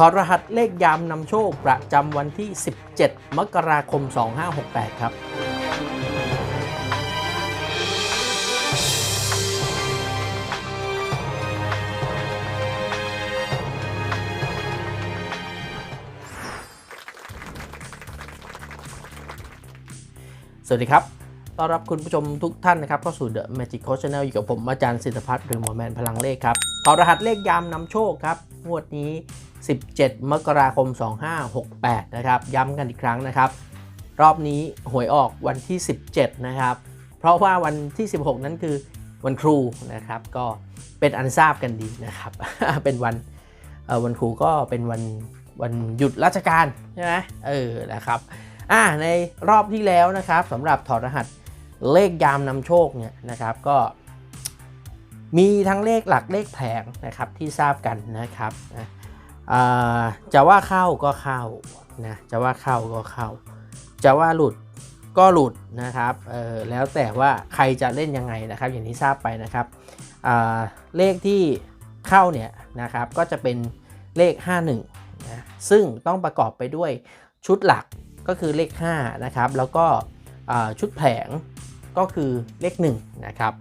ถอดรหัสเลขยามนำโชคประจำวันที่ 17 มกราคม 2568 ครับสวัสดีครับ ต้อนรับคุณผู้ชมทุกท่านนะครับเข้าสู่ The Magic Coach Channel อยู่กับผมอาจารย์สิทธพัฒน์หรือหมอแมนพลังเลขครับ ถอดรหัสเลขยามนำโชคครับ งวดนี้ 17 มกราคม 2568 นะครับ ย้ำกันอีกครั้งนะครับ รอบนี้หวยออกวันที่ 17 นะครับ เพราะว่าวันที่ 16 นั้นคือวันครูนะครับ ก็เป็นอันทราบกันดีนะครับ เป็นวันวันครูก็เป็นวันวันหยุดราชการใช่ไหมเออ นะครับอ่าในรอบที่แล้วนะครับสำหรับถอดรหัสเลขยามนำโชคเนี่ยนะครับก็มีทั้งเลขหลักเลขแผงนะครับที่ทราบกันนะครับนะ จะว่าเข้าก็เข้านะจะว่าเข้าก็เข้า จะว่าหลุดก็หลุดนะครับเออแล้วแต่ว่าใครจะเล่นยังไงนะครับอย่างที่ทราบไปนะครับเลขที่เข้าเนี่ยนะครับก็จะเป็นเลข 51นะซึ่งต้องประกอบไปด้วยชุดหลักก็คือเลข5นะครับแล้วก็ชุดแผงก็คือเลข1นะครับ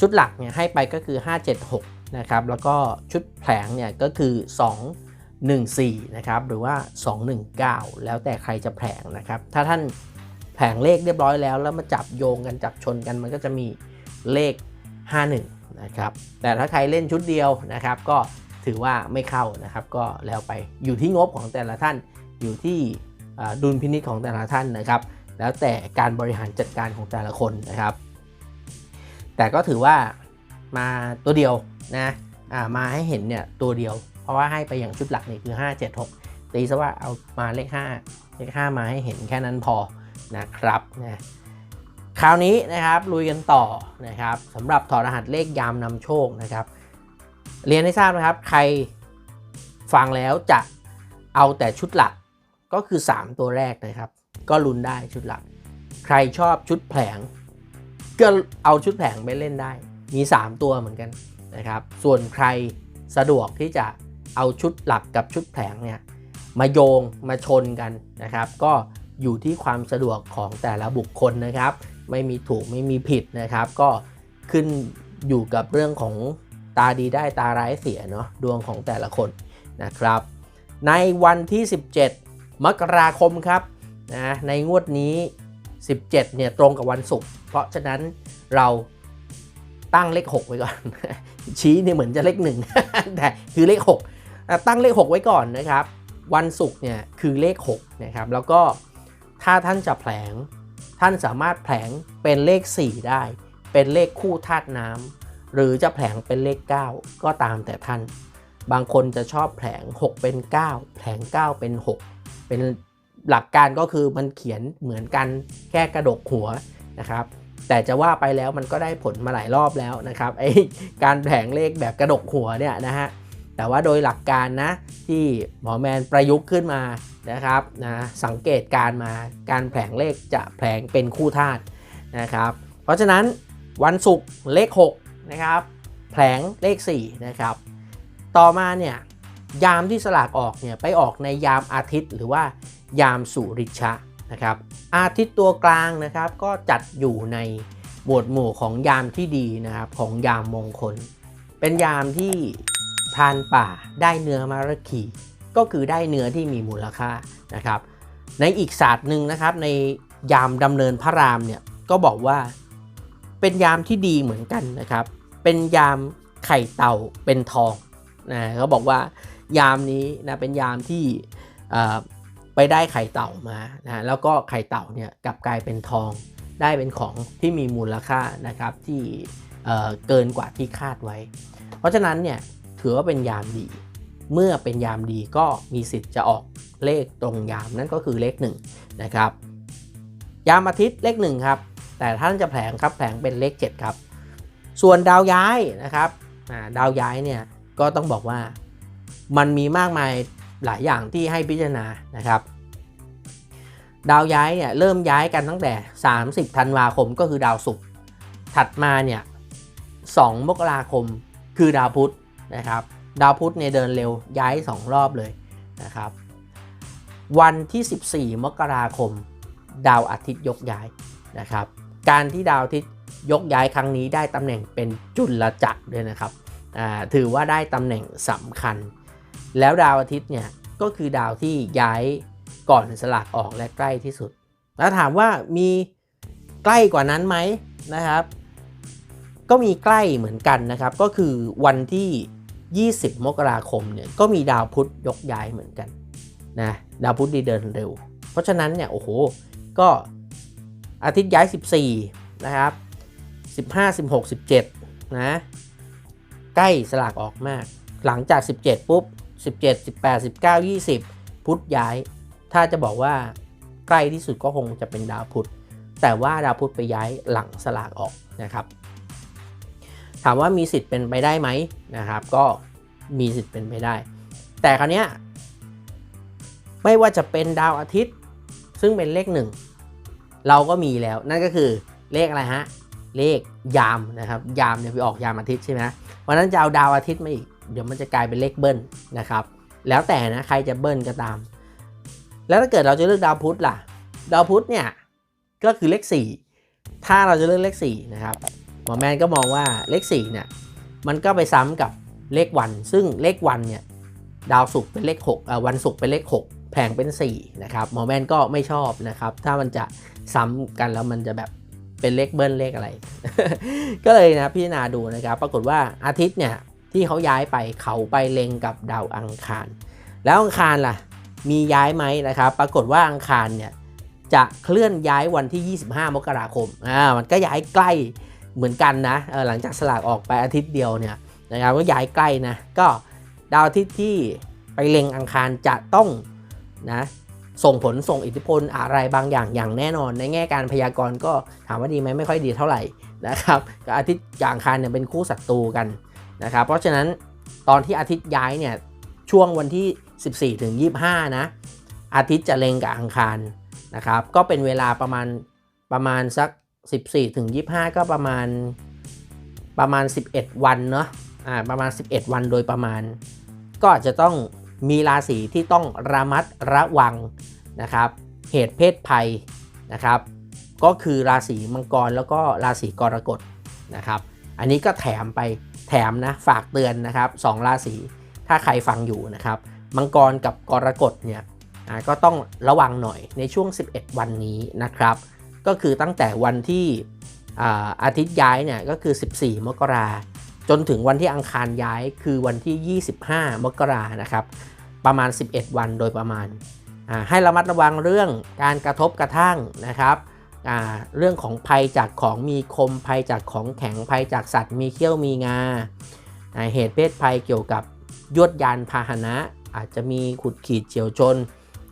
ชุดหลักเนี่ยให้ไปก็คือ 576นะครับแล้วก็ชุดแผงเนี่ยก็คือ 14 นะครับหรือว่า 219 แล้วแต่ใครจะแผงนะครับ ถ้าท่านแผงเลขเรียบร้อยแล้ว แล้วมาจับโยงกันจับชนกันมันก็จะมีเลข 51 นะครับ แต่ถ้าใครเล่นชุดเดียวนะครับ ก็ถือว่าไม่เข้านะครับ ก็แล้วไปอยู่ที่งบของแต่ละท่านอยู่ที่ดุลพินิจของแต่ละท่านนะครับ แล้วแต่การบริหารจัดการของแต่ละคนนะครับ แต่ก็ถือว่ามาตัวเดียวนะมาให้เห็นเนี่ยตัวเดียว ราะว่าให้ไปอย่างชุดหลักนี่คือ 5 7 6 ตีซะว่าเอามาเลข 5 เลข 5 มาให้เห็นแค่นั้นพอนะครับนะคราวนี้นะครับลุยกันต่อนะครับสำหรับถอดรหัสเลขยามนำโชคนะครับ เรียนให้ทราบนะครับ ใครฟังแล้วจะเอาแต่ชุดหลักก็คือ 3 ตัวแรกนะครับ ก็ลุ้นได้ชุดหลัก ใครชอบชุดแผลงก็เอาชุดแผงไปเล่นได้ มี 3 ตัวเหมือนกันนะครับ ส่วนใครสะดวกที่จะ เอาชุดหลักกับชุดแผงเนี่ยมาโยงมาชนกันนะครับ ก็อยู่ที่ความสะดวกของแต่ละบุคคลนะครับ ไม่มีถูกไม่มีผิดนะครับ ก็ขึ้นอยู่กับเรื่องของตาดีได้ตาร้ายเสียเนาะดวงของแต่ละคนนะครับ ในวันที่ 17 มกราคมครับนะในงวดนี้ 17เนี่ยตรงกับวันศุกร์เพราะฉะนั้นเราตั้งเลข 6 ไว้ก่อน ชี้เนี่ยเหมือนจะเลขหนึ่งแต่คือเลข 6 ตั้งเลข 6 ไว้ก่อนนะครับ วันศุกร์เนี่ยคือเลข6นะครับแล้วก็ถ้าท่านจะแผลง ท่านสามารถแผลงเป็นเลข 4 ได้ เป็นเลขคู่ธาตุน้ำหรือจะแผลงเป็นเลข 9 ก็ตามแต่ท่าน บางคนจะชอบแผลง 6 เป็น 9 แผลง 9 เป็น 6 เป็นหลักการก็คือมันเขียนเหมือนกันแค่กระดกหัวนะครับแต่จะว่าไปแล้วมันก็ได้ผลมาหลายรอบแล้วนะครับไอการแผลงเลขแบบกระดกหัวเนี่ยนะฮะ แต่ว่าโดยหลักการนะที่หมอแมนประยุกต์ขึ้นมานะครับนะสังเกตการมาการแผลงเลขจะแผลงเป็นคู่ธาตุนะครับ เพราะฉะนั้นวันศุกร์เลข6นะครับแผลงเลข4นะครับต่อมาเนี่ยยามที่สลากออกเนี่ยไปออกในยามอาทิตย์หรือว่ายามสุริชะนะครับอาทิตย์ตัวกลางนะครับก็จัดอยู่ในหมวดหมู่ของยามที่ดีนะครับของยามมงคล เป็นยามที่ พรานป่าได้เนื้อมารคีก็คือได้เนื้อที่มีมูลค่านะครับ ในอีกศาสตร์หนึ่งนะครับในยามดำเนินพระรามเนี่ยก็บอกว่าเป็นยามที่ดีเหมือนกันนะครับ เป็นยามไข่เต่าเป็นทองนะเขาบอกว่ายามนี้นะเป็นยามที่ไปได้ไข่เต่ามานะแล้วก็ไข่เต่าเนี่ยกลับกลายเป็นทอง ได้เป็นของที่มีมูลค่านะครับที่เกินกว่าที่คาดไว้ เพราะฉะนั้นเนี่ย ถือว่าเป็นยามดี เมื่อเป็นยามดีก็มีสิทธิ์จะออกเลขตรงยามนั่นก็คือเลข1นะครับยามอาทิตย์เลข1ครับแต่ท่านจะแผลงครับแผลงเป็นเลข 7 ครับ ส่วนดาวย้ายนะครับดาวย้ายเนี่ยก็ต้องบอกว่ามันมีมากมายหลายอย่างที่ให้พิจารณานะครับ ดาวย้ายเนี่ยเริ่มย้ายกันตั้งแต่ 30ธันวาคมก็คือดาวศุกร์ถัดมาเนี่ย2มกราคมคือดาวพุธ นะครับดาวพุธเนี่ยเดินเร็วย้าย 2 รอบเลยนะครับวันที่ 14 มกราคม ดาวอาทิตย์ยกย้ายนะครับการที่ดาวอาทิตย์ยกย้ายครั้งนี้ได้ตำแหน่งเป็นจุลจักรด้วยนะครับถือว่าได้ตำแหน่งสำคัญ แล้วดาวอาทิตย์เนี่ยก็คือดาวที่ย้ายก่อนสลากออกและใกล้ที่สุด แล้วถามว่ามีใกล้กว่านั้นไหมนะครับ ก็มีใกล้เหมือนกันนะครับ ก็คือวันที่ 20 มกราคมเนี่ยก็มีดาวพุธยกย้ายเหมือนกันนะดาวพุธดีเดินเร็ว เพราะฉะนั้นเนี่ยโอ้โหก็อาทิตย์ย้าย 14 นะครับ 15 16 17 นะ ใกล้สลากออกมาก หลังจาก 17 ปุ๊บ 17 18 19 20 พุธย้าย ถ้าจะบอกว่าใกล้ที่สุดก็คงจะเป็นดาวพุธแต่ว่าดาวพุธไปย้ายหลังสลากออกนะครับ ถามว่ามีสิทธิ์เป็นไปได้ไหมนะครับ ก็มีสิทธิ์เป็นไปได้ แต่คราวนี้ไม่ว่าจะเป็นดาวอาทิตย์ ซึ่งเป็นเลขหนึ่งเราก็มีแล้ว นั่นก็คือเลขอะไรฮะเลขยามนะครับยามเนี่ยไปออกยามอาทิตย์ใช่ไหมวันนั้นจะเอาดาวอาทิตย์มาอีกเดี๋ยวมันจะกลายเป็นเลขเบิ้ลนะครับ แล้วแต่นะใครจะเบิ้ลก็ตาม แล้วถ้าเกิดเราจะเลือกดาวพุธล่ะ ดาวพุธเนี่ยก็คือเลข 4 ถ้าเราจะเลือกเลข4นะครับ มอแมนก็มองว่าเลข4เนี่ยมันก็ไปซ้ำกับเลขวัน ซึ่งเลขวันเนี่ยดาวศุกร์เป็นเลข6วันศุกร์เป็นเลข 6 แผงเป็น4นะครับหมอแมนก็ไม่ชอบนะครับ ถ้ามันจะซ้ำกันแล้วมันจะแบบเป็นเลขเบิ้ลเลขอะไร ก็เลยนะพิจารณาดูนะครับ ปรากฏว่าอาทิตย์เนี่ยที่เขาย้ายไปเขาไปเล็งกับดาวอังคาร แล้วอังคารล่ะ มีย้ายไหมนะครับ ปรากฏว่าอังคารเนี่ยจะเคลื่อนย้ายวันที่ 25 มกราคมอ่ามันก็ย้ายใกล้ เหมือนกันนะหลังจากสลากออกไปอาทิตย์เดียวเนี่ยนะครับก็ย้ายใกล้นะก็ดาวอาทิตย์ที่ไปเล็งอังคารจะต้องนะส่งผลส่งอิทธิพลอะไรบางอย่างอย่างแน่นอน ในแง่การพยากรณ์ก็ถามว่าดีไหมไม่ค่อยดีเท่าไหร่นะครับกับอาทิตย์กับอังคารเนี่ยเป็นคู่ศัตรูกันนะครับเพราะฉะนั้นตอนที่อาทิตย์ย้ายเนี่ยช่วงวันที่ 14ถึง25 นะ อาทิตย์จะเล็งกับอังคารนะครับก็เป็นเวลาประมาณประมาณสัก 14ถึง25 ก็ประมาณประมาณ 11 วันเนาะอ่าประมาณ 11 วันโดยประมาณ ก็อาจจะต้องมีราศีที่ต้องระมัดระวังนะครับ เหตุเพศภัยนะครับ ก็คือราศีมังกรแล้วก็ราศีกรกฎนะครับ อันนี้ก็แถมไปแถมนะฝากเตือนนะครับสองราศีถ้าใครฟังอยู่นะครับมังกรกับกรกฎเนี่ยก็ต้องระวังหน่อยในช่วง 11 วันนี้นะครับ ก็คือตั้งแต่วันที่อาทิตย์ย้ายเนี่ยก็คือ 14 มกราจนถึงวันที่อังคารย้ายคือวันที่ 25 มกรานะครับ ประมาณ 11 วันโดยประมาณ ให้ระมัดระวังเรื่องการกระทบกระทั่งนะครับ เรื่องของภัยจากของมีคมภัยจากของแข็งภัยจากสัตว์มีเขี้ยวมีงา เหตุเพศภัยเกี่ยวกับยวดยานพาหนะ อาจจะมีขุดขีดเฉียวชน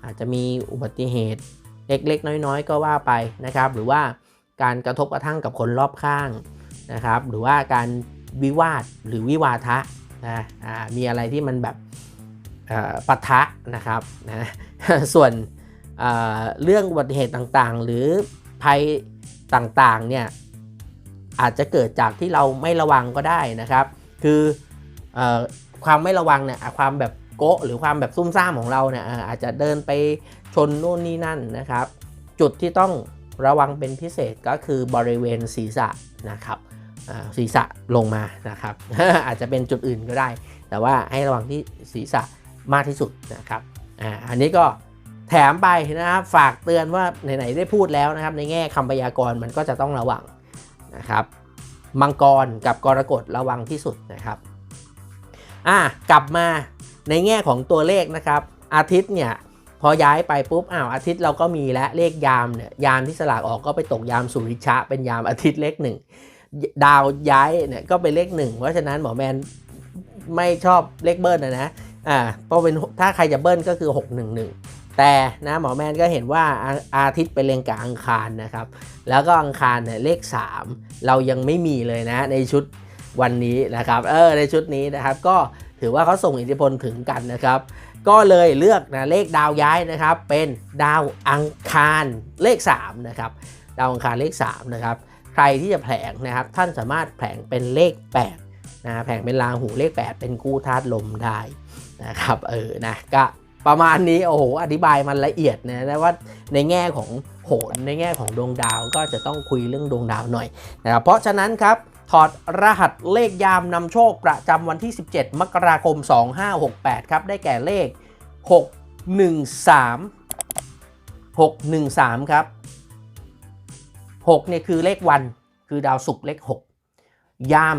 อาจจะมีอุบัติเหตุ เล็กๆ น้อยๆ ก็ว่าไปนะครับ หรือว่าการกระทบกระทั่งกับคนรอบข้างนะครับ หรือว่าการวิวาทหรือวิวาทะนะมีอะไรที่มันแบบปะทะนะครับนะส่วนเรื่องอุบัติเหตุต่างๆ หรือภัยต่างๆเนี่ยอาจจะเกิดจากที่เราไม่ระวังก็ได้นะครับ คืออความไม่ระวังเนี่ยความแบบ โกะหรือความแบบซุ่มซ่ามของเราเนี่ยอาจจะเดินไปชนนู่นนี่นั่นนะครับ จุดที่ต้องระวังเป็นพิเศษก็คือบริเวณศีรษะนะครับศีรษะลงมานะครับ อาจจะเป็นจุดอื่นก็ได้ แต่ว่าให้ระวังที่ศีรษะมากที่สุดนะครับอ่าอันนี้ก็แถมไปนะครับฝากเตือนว่าไหนๆได้พูดแล้วนะครับ ในแง่คำพยากรณ์มันก็จะต้องระวังนะครับมังกรกับกรกฎระวังที่สุดนะครับอ่ากลับมา ในแง่ของตัวเลขนะครับ อาทิตย์เนี่ยพอย้ายไปปุ๊บอ้าวอาทิตย์เราก็มีแล้วเลขยามเนี่ยยามที่สลากออกก็ไปตกยามสุริชะ เป็นยามอาทิตย์เลขหนึ่งดาวย้ายเนี่ยก็เป็นเลขหนึ่งเพราะฉะนั้นหมอแมนไม่ชอบเลขเบิ้ลนะนะอ่าเพราะเป็นถ้าใครจะเบิ้ลก็คือ 611 แต่นะหมอแมนก็เห็นว่าอาทิตย์ไปเล็งกับอังคารนะครับ แล้วก็อังคารเนี่ยเลข 3 เรายังไม่มีเลยนะในชุดวันนี้นะครับเออในชุดนี้นะครับก็ ถือว่าเขาส่งอิทธิพลถึงกันนะครับ ก็เลยเลือกนะเลขดาวย้ายนะครับ เป็นดาวอังคารเลข3นะครับดาวอังคารเลข3นะครับใครที่จะแผลงนะครับท่านสามารถแผลงเป็นเลข8นะแผลงเป็นราหูเลข 8 เป็นกู้ธาตุลมได้นะครับเออนะก็ประมาณนี้โอ้โหอธิบายมันละเอียดนะแต่ว่าในแง่ของโหนในแง่ของดวงดาวก็จะต้องคุยเรื่องดวงดาวหน่อยนะครับเพราะฉะนั้นครับ ถอดรหัสเลขยามนำโชคประจำวันที่ 17 มกราคม 2568 ครับ ได้แก่เลข 613 613 ครับ 6 เนี่ยคือเลขวัน คือดาวศุกร์เลข 6 ยาม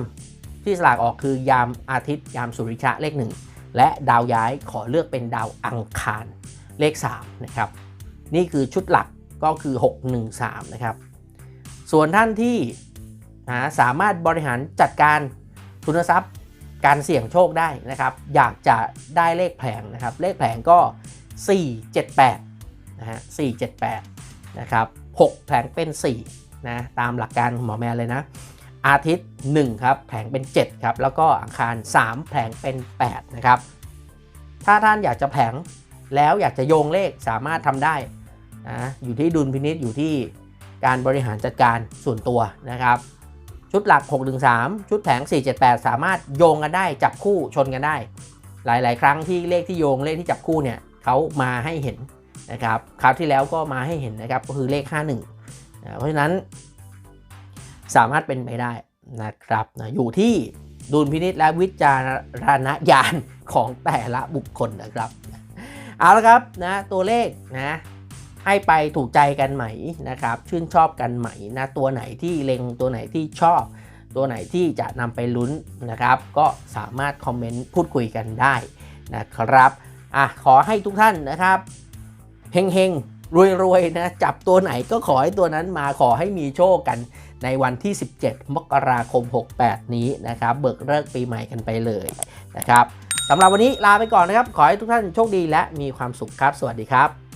ที่สลากออกคือยามอาทิตย์ ยามสุริยะเลข 1 และดาวย้ายขอเลือกเป็นดาวอังคารเลข 3 นะครับ นี่คือชุดหลักก็คือ 613 นะครับ ส่วนท่านที่ นะสามารถบริหารจัดการทุนทรัพย์การเสี่ยงโชคได้นะครับ อยากจะได้เลขแผงนะครับ เลขแผงก็ 478นะฮะ478นะครับ6แผงเป็น4นะตามหลักการของหมอแมนเลยนะ อาทิตย์ 1 ครับ แผงเป็น 7 ครับ แล้วก็อังคาร 3 แผงเป็น 8 นะครับ ถ้าท่านอยากจะแผงแล้วอยากจะโยงเลขสามารถทำได้นะอยู่ที่ดุลพินิษอยู่ที่การบริหารจัดการส่วนตัวนะครับ ชุดหลัก 613 ชุดแผง 478 สามารถโยงกันได้จับคู่ชนกันได้ หลาย ๆ ครั้งที่เลขที่โยงเลขที่จับคู่เนี่ยเขามาให้เห็นนะครับคราวที่แล้วก็มาให้เห็นนะครับก็คือเลข 51นะเพราะฉะนั้น สามารถเป็นไปได้นะครับนะอยู่ที่ดุลพินิษและวิจารณญาณของแต่ละบุคคลนะครับ เอาละครับนะตัวเลขนะ ให้ไปถูกใจกันไหมนะครับชื่นชอบกันไหมนะตัวไหนที่เล็งตัวไหนที่ชอบ ตัวไหนที่จะนำไปลุ้นนะครับ ก็สามารถคอมเมนต์พูดคุยกันได้นะครับอะขอให้ทุกท่านนะครับเฮงเฮงรวยรวยๆนะจับตัวไหนก็ขอให้ตัวนั้นมาขอให้มีโชคกันในวันที่ 17 มกราคม 68 นี้นะครับ เบิกเลิกปีใหม่กันไปเลยนะครับสำหรับวันนี้ลาไปก่อนนะครับ ขอให้ทุกท่านโชคดีและมีความสุขครับ สวัสดีครับ